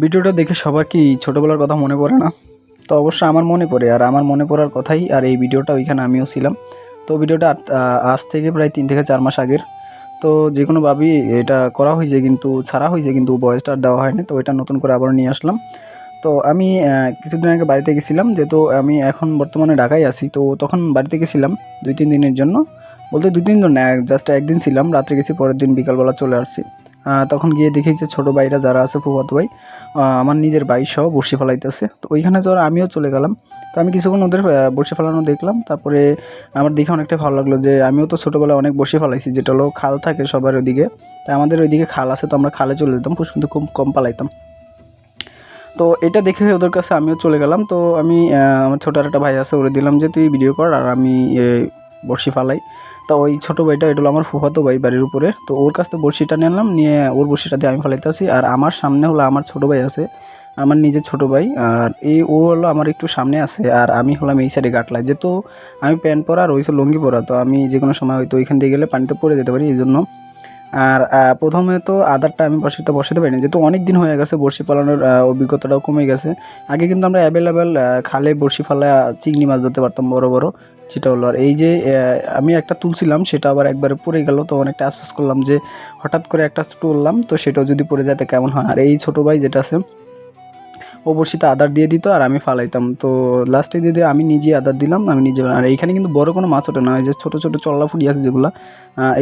ভিডিওটা দেখে সবার কি ছোটোবেলার কথা মনে পড়ে না? তো অবশ্যই আমার মনে পড়ে, আর আমার মনে পড়ার কথাই, আর এই ভিডিওটা ওইখানে আমিও ছিলাম। তো ভিডিওটা আজ- থেকে প্রায় তিন থেকে চার মাস আগের। তো যে কোনোভাবেই এটা করা হয়েছে কিন্তু, ছাড়া হয়েছে কিন্তু ভয়েসটা আর দেওয়া হয়নি, তো এটা নতুন করে আবার নিয়ে আসলাম। তো আমি কিছুদিন আগে বাড়িতে গেছিলাম, যেহেতু আমি এখন বর্তমানে ঢাকায় আছি, তো তখন বাড়িতে গেছিলাম দুই তিন দিনের জন্য। বলতে দুই তিন দিন না জাস্ট একদিন ছিলাম, রাত্রে গেছি, পরের দিন বিকালবেলা চলে আসছি। তখন গিয়ে দেখি যে ছোটো ভাইরা যারা আছে, ফুফাতো ভাই আমার নিজের ভাই সহ বসি ফেলাইতেছে। তো ওইখানে তো আমিও চলে গেলাম। তো আমি কিছুক্ষণ ওদের বসি ফেলানো দেখলাম। তারপরে আমার দেখে অনেকটা ভালো লাগল যে আমিও তো ছোটোবেলায় অনেক বসি ফেলাইছি, যেটা হলো খাল থাকে সবার ওইদিকে। তাই আমাদের ওইদিকে খাল আছে, তো আমরা খালে চলে যেতাম পুষ কিন্তু খুব কম পালাইতাম। তো এটা দেখে ওদের কাছে আমিও চলে গেলাম। তো আমি আমার ছোটো একটা ভাই আছে, ওরে দিলাম যে তুই ভিডিও কর, আর আমি বড়শি ফালাই। তো ওই ছোটো ভাইটা, এটা হলো আমার ফুফাতো ভাই বাড়ির উপরে। তো ওর কাছ থেকে বড়শিটা নিলাম নিয়ে ওর বড়শিটা দিয়ে আমি ফালাইতেছি। আর আমার সামনে হলো আমার ছোটো ভাই আছে, আমার নিজের ছোটো ভাই। আর এই ও হলো আমার একটু সামনে আছে, আর আমি হলাম এই সাইডে গাটলাই যেহেতু আমি প্যান্ট পরা আর ওইসব লুঙ্গি পরা, তো আমি যে কোনো সময় হয়তো ওইখান দিয়ে গেলে পানিতে পড়ে যেতে পারি, এই জন্য। আর প্রথমে তো আদারটা আমি বসে তো বসাতে পারিনি। যেহেতু অনেক দিন হয়ে গেছে, বড়শি পালানোর অভিজ্ঞতাটাও কমে গেছে। আগে কিন্তু আমরা অ্যাভেলেবেল খালে বড়শি ফালা চিংড়ি মাছ ধরতে পারতাম বড় বড়, সেটা হলো। আর এই যে আমি একটা তুলছিলাম, সেটা আবার একবারে পড়ে গেল, তো অনেকটা আশপাশ করলাম যে, হঠাৎ করে একটা তুললাম, তো সেটাও যদি পড়ে যায়, তো কেমন হয়? আর এই ছোটো ভাই যেটা আছে ও বড়শিতে আদার দিয়ে দিত আর আমি ফালাইতাম। তো লাস্টে দিয়ে দিয়ে আমি নিজে আদার দিলাম, আমি নিজে আর এইখানে কিন্তু বড় কোনো মাছ ওঠে না যে ছোটো ছোটো চল্লা ফুটি আছে যেগুলো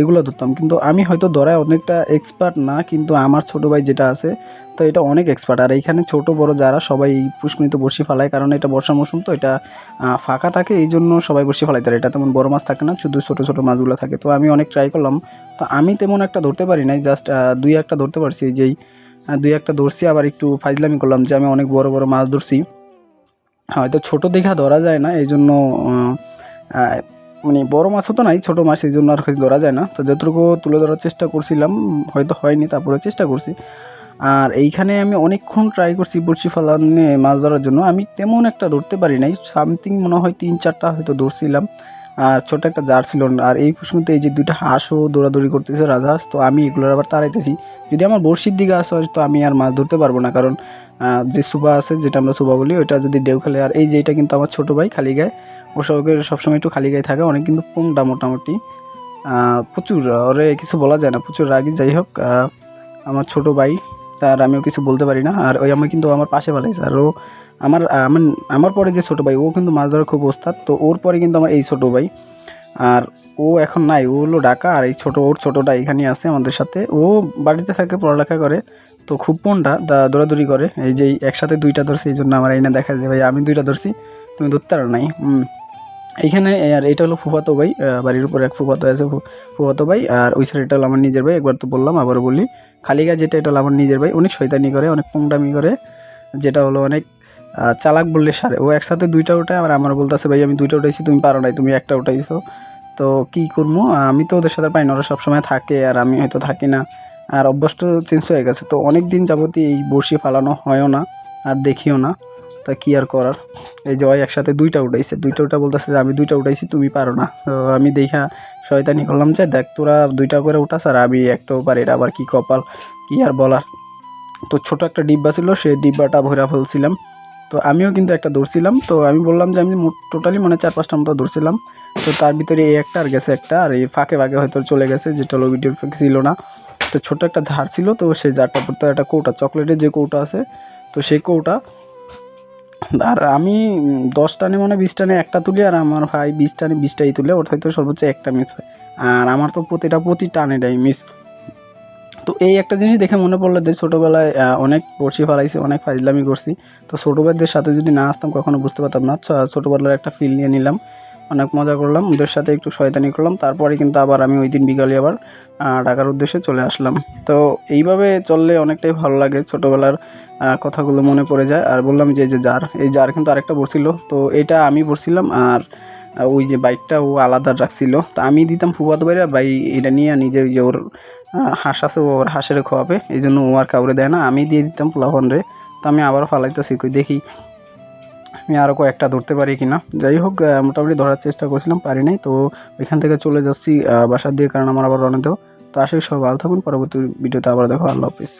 এগুলো ধরতাম। কিন্তু আমি হয়তো ধরায় অনেকটা এক্সপার্ট না, কিন্তু আমার ছোটো ভাই যেটা আছে, তো এটা অনেক এক্সপার্ট আর এইখানে ছোট, বড় যারা সবাই এই পুষ্কনিতে বড়শি ফালায়, কারণ এটা বর্ষা মৌসুম, তো এটা ফাঁকা থাকে, এই জন্য সবাই বড়শি ফালাইতে পারে। এটা তেমন বড় মাছ থাকে না, শুধু ছোটো ছোটো মাছগুলো থাকে। তো আমি অনেক ট্রাই করলাম। তো আমি তেমন একটা ধরতে পারি নাই জাস্ট দুই একটা ধরতে পারছি যেই দুই একটা ধরছি, আবার একটু ফাইজলামি করলাম যে আমি অনেক বড় বড় মাছ ধরছি। হয়তো ছোট দেখা ধরা যায় না এই জন্য মানে বড় মাছও তো নাই ছোট মাছ এই জন্য আর কিছু ধরা যায় না। তো যতটুকু তুলে ধরার চেষ্টা করছিলাম, হয়তো হয়নি তারপরে চেষ্টা করছি। আর এইখানে আমি অনেকক্ষণ ট্রাই করছি বড়শি ফালানে মাছ ধরার জন্য। আমি তেমন একটা ধরতে পারি নাই সামথিং মনে হয় তিন চারটা হয়তো ধরছিলাম। আর ছোট একটা জার ছিল আর এই প্রশ্নতে এই যে দুইটা হাঁসও দৌড়াদৌড়ি করতেছে রাজহাঁস তো আমি এগুলোর আবার তাড়াইতেছি। যদি আমার বড়শির দিকে আসে তো আমি আর মাছ ধরতে পারব না। কারণ যে সুবা আছে, যেটা আমরা সুবা বলি, ওইটা যদি ডেউ খেলে। আর এই যে এটা কিন্তু আমার ছোটো ভাই খালি গায়ে। ও সবকে সবসময় একটু খালি গায়ে থাকে, অনেক কিন্তু পোংটা মোটামুটি। প্রচুর ওরে কিছু বলা যায় না, প্রচুর রাগি। যাই হোক আমার ছোট ভাই, তার আমিও কিছু বলতে পারি না। আর ওই আমি কিন্তু আমার পাশে পালাইছে আর ও আমার আমার আমার পরে যে ছোটো ভাই, ও কিন্তু মাছ ধরার খুব ওস্তাদ, তো ওর পরে কিন্তু আমার এই ছোটো ভাই। আর ও এখন নাই, ও হলো ঢাকা আর এই ছোটো, ওর ছোটোটা এখানে আছে আমাদের সাথে। ও বাড়িতে থাকে, পড়ালেখা করে, তো খুব পনটা দৌড়াদৌড়ি করে। এই যে একসাথে দুইটা ধরছে, এই জন্য আমার এই না দেখা যায়, ভাই, আমি দুইটা ধরছি, তুমি ধরতে পারো নাই এইখানে আর এটা হলো ফুফাতো ভাই বাড়ির উপর এক ফুফাতো আছে ফুফাতো ভাই, আর ওই সাইড এটা হলো আমার নিজের ভাই, একবার তো বললাম, আবারও বলি। খালিগা যেটা, এটা হলো আমার নিজের ভাই, অনেক শয়তানি করে, অনেক পোংটামি করে, যেটা হলো অনেক চালাক বললে সারে। ও একসাথে দুইটা উঠায় আর আমার বলতেছে, ভাই, আমি দুইটা উঠাইছি, তুমি পারো নাই, তুমি একটা উঠাইছো। তো কি করব আমি তো ওদের সাথে পাই না, ওরা সবসময় থাকে, আর আমি হয়তো থাকি না। আর অভ্যাসটা চেঞ্জ হয়ে গেছে, তো অনেক দিন যাবতই এই বড়শি ফালানো হয়ও না, আর দেখিও না। তা কি আর করার? এই যে ওই একসাথে দুইটা উঠাইছে, দুইটা উঠা বলতেছে যে, আমি দুইটা উঠাইছি, তুমি পারো না। তো আমি দেখা শয়তানি করলাম যে, দেখ, তোরা দুইটা করে উঠাস, আর আমি একটাও পারি এটা আবার কি কপাল, কী আর বলার? তো ছোট একটা ডিব্বা ছিল, সেই ডিব্বাটা ভরা ফেলছিলাম। তো আমিও কিন্তু একটা ধরছিলাম তো আমি বললাম যে আমি টোটালি মানে চার পাঁচটা মতো ধরছিলাম তো তার ভিতরে এই একটা আর গেছে একটা, আর এই ফাঁকে ফাঁকে হয়তো চলে গেছে, যেটা হলো ভিডিওর ফাঁকে ছিল না। তো ছোট একটা ঝাড় ছিল, তো সেই ঝাড়টা পড়তে একটা কৌটা, চকলেটের যে কৌটা আছে, তো সেই কৌটা। আর আমি দশ টানে মানে বিশ টানে একটা তুলি, আর আমার ভাই বিশ টানে বিশটাই তুলে, ওর হয়তো সর্বোচ্চ একটা মিস হয়। আর আমার তো প্রতিটা প্রতি টানেটাই মিস তো এই একটা জিনিস দেখে মনে পড়ল যে ছোটোবেলায় অনেক বড়শি ফালাইছি, অনেক ফাইজলামি করছি। তো ছোটো ভাইদের সাথে যদি না আসতাম, কখনো বুঝতে পারতাম না। ছোটোবেলার একটা ফিল নিয়ে নিলাম, অনেক মজা করলাম, ওদের সাথে একটু শয়তানি করলাম। তারপরে কিন্তু আবার আমি ওই দিন বিকালে আবার ঢাকার উদ্দেশ্যে চলে আসলাম। তো এইভাবে চললে অনেকটাই ভালো লাগে ছোটোবেলার কথাগুলো মনে পড়ে যায়। আর বললাম যে যে জার এই জার কিন্তু আরেকটা বসছিল তো এটা আমি বসছিলাম আর ওই যে বাইকটা ও আলাদা রাখছিল তো আমি দিতাম ফুফাতো বাইরে ভাই, এটা নিয়ে নিজে ওই যে ওর হাঁস আছে, ও ওর হাঁসের খোয়াবে। এই জন্য ও আর কাউরে দেয় না আমি দিয়ে দিতাম পোলাফন রে। তো আমি আবারও ফালাইতেছি, কই দেখি আমি আরও কয়েকটা ধরতে পারি কিনা। যাই হোক মোটামুটি ধরার চেষ্টা করছিলাম, পারি নাই। তো এখান থেকে চলে যাচ্ছি বাসার দিয়ে কারণ আমার আবার রওনা দেব তো আসলে সব ভালো থাকুন, পরবর্তী ভিডিওতে আবার দেখো। আল্লাহ হাফিজ।